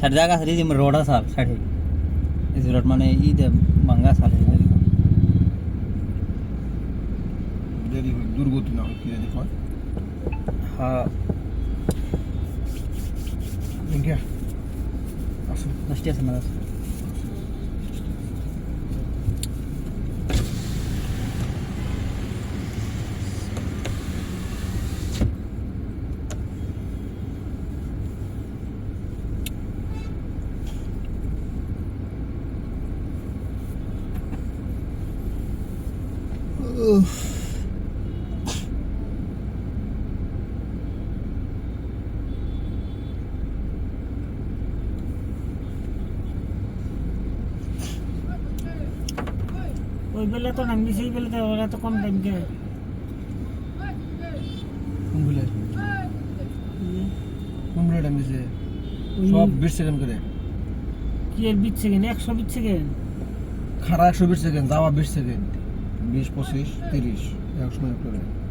सरदा का सरी जिम रोड़ा साल इस रोड माने ईद महँगा साल है देरी दुर्गति ना होती है देखो हाँ। क्या? नष्ट समझ ওই বেলা তো নামি সেই বেলা তো ওরা তো কম টাইম টাইম দিছে সব বিশ সেকেন্ড করে। কি এর বিশ সেকেন্ড একশো বিশ সেকেন্ড খারা একশো বিশ সেকেন্ড যাওয়া বিশ second meio processo, ter isso. É o que eu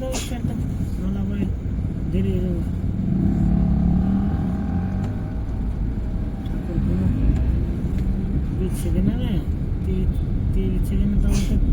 do izquierda. No la voy. Dile. Bilgisayarına ne? Değil, değil, içeriğine davet et.